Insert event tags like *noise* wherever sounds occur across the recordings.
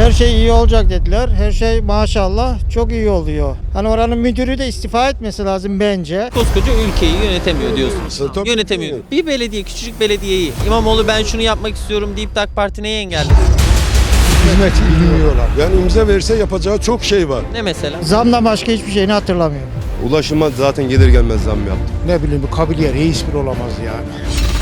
Her şey iyi olacak dediler. Her şey maşallah çok iyi oluyor. Hani oranın müdürü de istifa etmesi lazım bence. Koskoca ülkeyi yönetemiyor diyorsunuz. Tabii. Yönetemiyor. Bir belediye, küçücük belediyeyi İmamoğlu ben şunu yapmak istiyorum deyip de AK Parti neyi engelledi? Hizmet bilmiyorlar. Yani imza verse yapacağı çok şey var. Ne mesela? Zamdan başka hiçbir şeyini hatırlamıyorum. Ulaşıma zaten gelir gelmez zam yaptı. Ne bileyim bu kabiliye reis bir olamaz yani.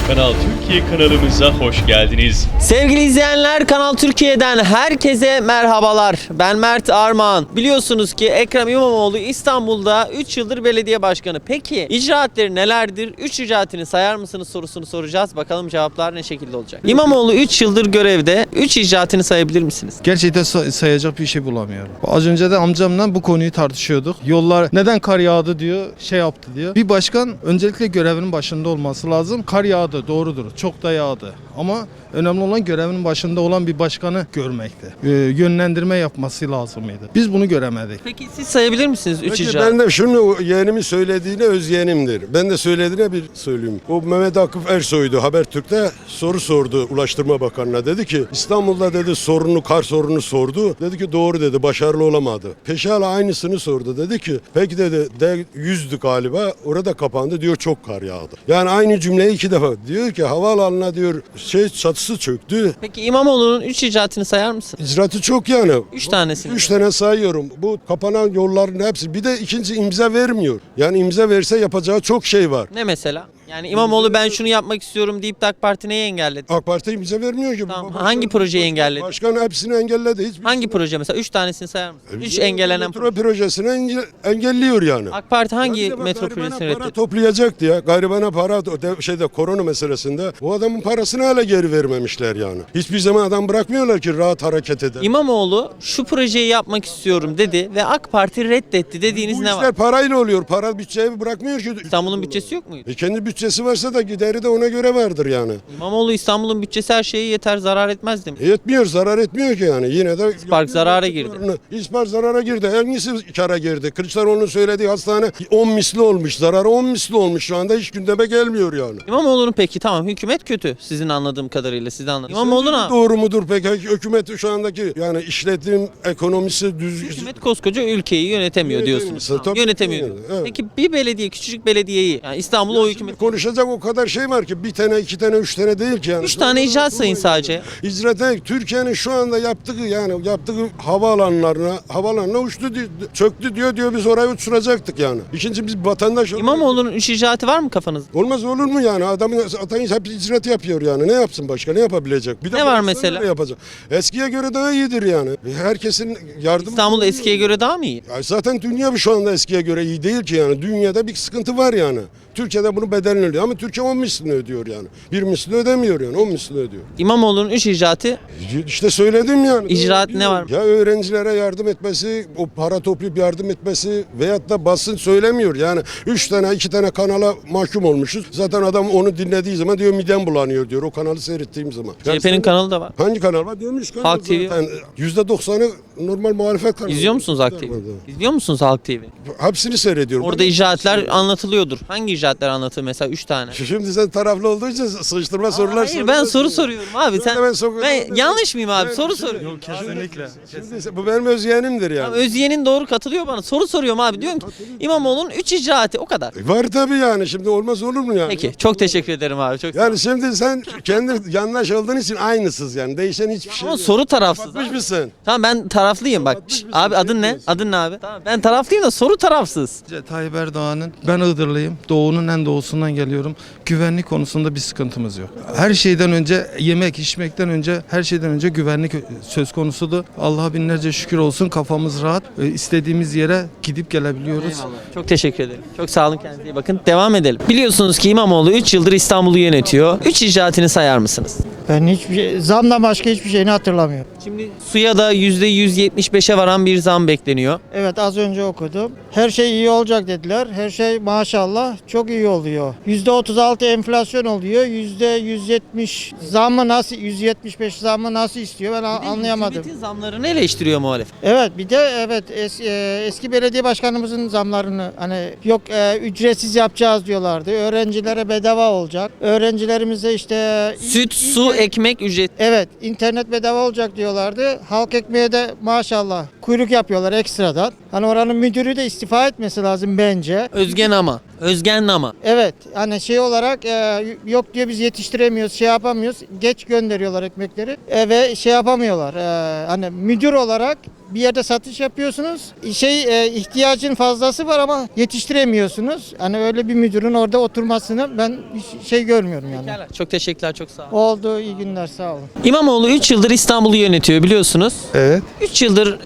Kanal Türkiye kanalımıza hoş geldiniz. Sevgili izleyenler Kanal Türkiye'den herkese merhabalar. Ben Mert Armağan. Biliyorsunuz ki Ekrem İmamoğlu İstanbul'da 3 yıldır belediye başkanı. Peki icraatleri nelerdir? 3 icraatini sayar mısınız sorusunu soracağız. Bakalım cevaplar ne şekilde olacak. İmamoğlu 3 yıldır görevde. 3 icraatini sayabilir misiniz? Gerçekten say- sayacak bir şey bulamıyorum. Az önce de amcamla bu konuyu tartışıyorduk. Yollar neden kar yağdı diyor, şey yaptı diyor. Bir başkan öncelikle görevinin başında olması lazım. Kar yağdı, doğrudur. Çok da yağdı. Ama önemli olan görevinin başında olan bir başkanı görmekti. Ee, yönlendirme yapması lazımıydı. Biz bunu göremedik. Peki siz sayabilir misiniz 3 Peki ben de şunu yeğenimin söylediğine öz yeğenimdir. Ben de söylediğine bir söyleyeyim. O Mehmet Akif Ersoy'du Habertürk'te soru sordu Ulaştırma Bakanı'na. Dedi ki İstanbul'da dedi sorunu kar sorunu sordu. Dedi ki doğru dedi başarılı olamadı. Peşala aynısını sordu. Dedi ki peki dedi de yüzdü galiba orada kapandı diyor çok kar yağdı. Yani aynı cümleyi iki defa diyor ki havaalanına diyor şey çatısı çöktü. Peki İmamoğlu'nun 3 icraatini sayar mısın? İcraatı çok yani. 3 tanesini. Üç tane sayıyorum. Bu kapanan yolların hepsi. Bir de ikinci imza vermiyor. Yani imza verse yapacağı çok şey var. Ne mesela? Yani İmamoğlu ben şunu yapmak istiyorum deyip de AK Parti neyi engelledi? AK Parti imza vermiyor ki. Tamam, Başkan- hangi projeyi engelledi? Başkan hepsini engelledi. Hiçbir Hangi proje mesela? 3 tanesini sayar mısın? 3 engellenen metro proje. projesini enge- engelliyor yani. AK Parti hangi de bak, metro garibana projesini para reddetti? toplayacaktı ya. Garibana para de- şeyde korona meselesinde. O adamın parasını hala geri vermemişler yani. Hiçbir zaman adam bırakmıyorlar ki rahat hareket eder. İmamoğlu şu projeyi yapmak istiyorum dedi ve AK Parti reddetti dediğiniz Bu ne işler var? parayla oluyor. Para bütçeyi bırakmıyor ki. İstanbul'un bütçesi yok muydu? E kendi bütçesi varsa da gideri de ona göre vardır yani. İmamoğlu İstanbul'un bütçesi her şeye yeter zarar etmez demiş. Yetmiyor, zarar etmiyor ki yani. Yine de... İspark zarara girdi. İspark zarara girdi. Hangisi kara girdi? Kılıçdaroğlu'nun söylediği hastane 10 misli olmuş. Zararı 10 misli olmuş. Şu anda hiç gündeme gelmiyor yani. İmamoğlu'nun peki tamam hükümet kötü sizin anladığım kadarıyla sizden anladığım. İmamoğlu ne? Doğru mudur peki? Hükümet şu andaki yani işletim ekonomisi düz... Hükümet koskoca ülkeyi yönetemiyor diyorsunuz. Yönetemiyor. Tamam, yönetemiyor. evet. Peki bir belediye küçücük belediyeyi yani İstanbul o hükümet Konuşacak o kadar şey var ki bir tane, iki tane, üç tane değil ki yani. 3 tane icraat sayın sadece. İcraate Türkiye'nin şu anda yaptığı yani yaptığı havaalanlarına havaalanına uçtu di- çöktü diyor diyor biz oraya uçuracaktık yani. İkinci biz vatandaş İmamoğlu'nun 3 icraatı var mı kafanızda? Olmaz olur mu yani? Adamın adamın hep icraat yapıyor yani. Ne yapsın başka? Ne yapabilecek? Bir de Ne var mesela? Ne yapacak? Eskiye göre daha iyidir yani. Herkesin yardım İstanbul eskiye göre daha mı iyi? Ya zaten dünya şu anda eskiye göre iyi değil ki yani. Dünyada bir sıkıntı var yani. Türkiye'de bunu bedelini ödüyor ama Türkiye 10 mislini ödüyor yani. Bir misli ödemiyor yani 10 mislini ödüyor. İmamoğlu'nun 3 icraatı İşte söyledim yani. İcraat ne var? Ya öğrencilere yardım etmesi, o para toplayıp yardım etmesi veyahut da basın söylemiyor. Yani üç tane iki tane kanala mahkum olmuşuz. Zaten adam onu dinlediği zaman diyor midem bulanıyor diyor o kanalı seyrettiğim zaman. Yani CHP'nin kanalı da var. Hangi kanal var? Diyormuş kanal Halk TV. zaten. Yüzde doksanı normal muhalefet kanalı. İzliyor musunuz Halk TV? İzliyor musunuz Halk TV? Hepsini seyrediyorum. Orada Ben- icraatler anlatılıyordur. Hangi icraatler anlatılır mesela 3 tane? Şimdi sen taraflı olduğu için sıkıştırma sorular Hayır ben soruyorsun. soru soruyorum abi Ben sen ben ben yanlış mıyım abi Ben- soru Şimdi- soruyorum. Kesinlikle. Şimdi bu benim öz yeğenimdir yani. Tamam, Özyeğin'in doğru katılıyor bana. Soru soruyorum abi. Diyorum ki İmamoğlu'nun 3 icraatı o kadar. E, Var tabii yani şimdi olmaz olur mu yani? Peki çok teşekkür ederim abi. Çok. Yani şimdi sen kendi yandaş olduğun için aynısız yani. Değişen hiçbir şey Ama yok. soru tarafsız. Bakmış abi. mısın? Tamam ben taraflıyım bak. Şşt, abi adın ne? Adın ne abi? Tamam ben taraflıyım da soru tarafsız. Tayyip Erdoğan'ın ben Iğdırlıyım. Doğunun en doğusundan geliyorum. Güvenlik konusunda bir sıkıntımız yok. Her şeyden önce yemek içmekten önce her şeyden önce güvenlik söz konusudur. Allah'a binlerce şükür olsun kafamız rahat. Ee, istediğimiz yere gidip gelebiliyoruz. Çok teşekkür ederim. Çok sağ olun kendinize iyi bakın. Devam edelim. Biliyorsunuz ki İmamoğlu 3 yıldır İstanbul'u yönetiyor. 3 icraatini sayar mısınız? Ben hiçbir şey, zamdan başka hiçbir şeyini hatırlamıyorum. Şimdi suya da %175'e varan bir zam bekleniyor. Evet az önce okudum. Her şey iyi olacak dediler. Her şey maşallah çok iyi oluyor. %36 enflasyon oluyor. %170 zammı nasıl 175 zammı nasıl istiyor ben a- anlayamadım. Hükümetin zamlarını eleştiriyor muhalefet. Evet bir de evet es- e, eski belediye başkanımızın zamlarını hani yok e, ücretsiz yapacağız diyorlardı. Öğrencilere bedava olacak. Öğrencilerimize işte Süt, su, ekmek ücret. Evet, internet bedava olacak diyorlardı. Halk ekmeğe de maşallah kuyruk yapıyorlar ekstradan. Hani oranın müdürü de istifa etmesi lazım bence. Özgen ama. Özgen ama. Evet, hani şey olarak e, yok diyor biz yetiştiremiyoruz, şey yapamıyoruz. Geç gönderiyorlar ekmekleri e, ve şey yapamıyorlar. E, hani müdür olarak bir yerde satış yapıyorsunuz. Şey e, ihtiyacın fazlası var ama yetiştiremiyorsunuz. Hani öyle bir müdürün orada oturmasını ben hiç şey görmüyorum yani. Çok teşekkürler çok sağ olun. Oldu, iyi günler, sağ olun. İmamoğlu 3 yıldır İstanbul'u yönetiyor biliyorsunuz. Evet. 3 yıldır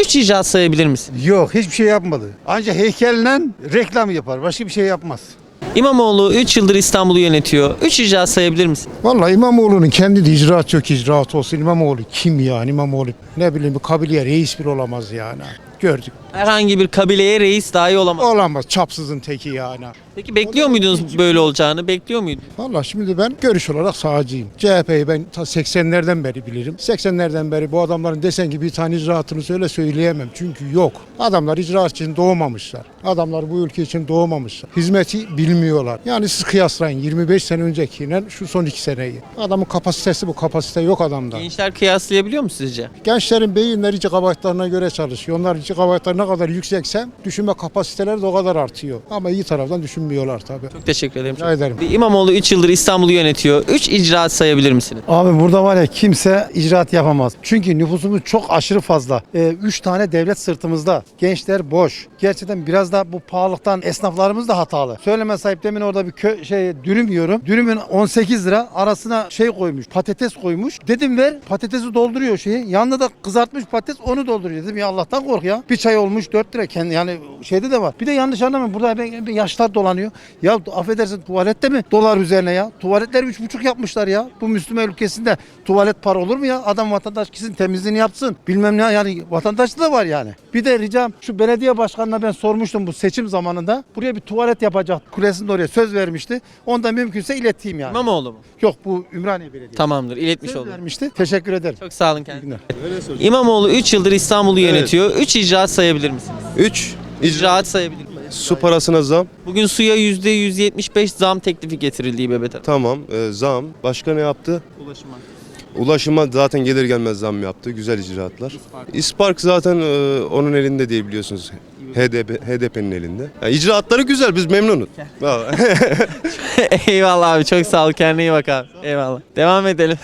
3 icraat sayabilir misin? Yok hiçbir şey yapmadı. Ancak heykelle reklam yapar. Başka bir şey yapmaz. İmamoğlu 3 yıldır İstanbul'u yönetiyor. 3 icraat sayabilir misin? Vallahi İmamoğlu'nun kendi de icraat yok icraat olsun. İmamoğlu kim yani İmamoğlu? Ne bileyim bir kabileye reis bir olamaz yani. Gördük. Herhangi bir kabileye reis dahi olamaz. Olamaz çapsızın teki yani. Peki bekliyor muydunuz böyle olacağını? Bekliyor muydunuz? Vallahi şimdi ben görüş olarak sağcıyım. CHP'yi ben ta 80'lerden beri bilirim. 80'lerden beri bu adamların desen ki bir tane icraatını söyle söyleyemem. Çünkü yok. Adamlar icraat için doğmamışlar. Adamlar bu ülke için doğmamışlar. Hizmeti bilmiyorlar. Yani siz kıyaslayın 25 sene öncekiyle şu son 2 seneyi. Adamın kapasitesi bu. Kapasite yok adamda. Gençler kıyaslayabiliyor mu sizce? Gençlerin beyinleri gigabaytlarına göre çalışıyor. Onlar gigabaytlar ne kadar yüksekse düşünme kapasiteleri de o kadar artıyor. Ama iyi taraftan düşünmüyorlar tabii. Çok teşekkür ederim. Rica ederim. İmamoğlu 3 yıldır İstanbul'u yönetiyor. 3 icraat sayabilir misiniz? Abi burada var ya kimse icraat yapamaz. Çünkü nüfusumuz çok aşırı fazla. 3 tane devlet sırtımızda. Gençler boş. Gerçekten biraz da bu pahalılıktan esnaflarımız da hatalı. Söyleme sahip demin orada bir kö şey dürüm yiyorum. Dürümün 18 lira arasına şey koymuş. Patates koymuş. Dedim ver patatesi dolduruyor şeyi. Yanında da kızartmış patates onu dolduruyor. Dedim ya Allah'tan kork ya. Bir çay olmuş 4 lira. Kendi, yani şeyde de var. Bir de yanlış anlamayın. Burada yaşlar dolanıyor. Ya affedersin tuvalette mi dolar üzerine ya? Tuvaletler 3,5 yapmışlar ya. Bu Müslüman ülkesinde tuvalet para olur mu ya? Adam vatandaş gitsin temizliğini yapsın. Bilmem ne yani vatandaşta da var yani. Bir de ricam şu belediye başkanına ben sormuştum bu seçim zamanında. Buraya bir tuvalet yapacak. Kulesinde oraya söz vermişti. Ondan mümkünse ileteyim yani. İmamoğlu mu? Yok bu Ümraniye Belediyesi. Tamamdır. iletmiş Söz oldum. vermişti. Teşekkür ederim. Çok sağ olun kendinize. İmamoğlu 3 yıldır İstanbul'u yönetiyor. 3 icraat sayabilir misiniz? 3. İcra İcraat sayabilir misiniz? su parasına zam. Bugün suya %175 zam teklifi getirildi İBB tarafından. Tamam. e, zam. Başka ne yaptı? Ulaşıma. Ulaşıma zaten gelir gelmez zam yaptı. Güzel icraatlar. İspark zaten e, onun elinde değil biliyorsunuz. HDP HDP'nin elinde. Yani icraatları güzel. Biz memnunuz. Vallahi. *laughs* Eyvallah abi çok sağ ol kendine iyi bak abi. Eyvallah. Devam edelim.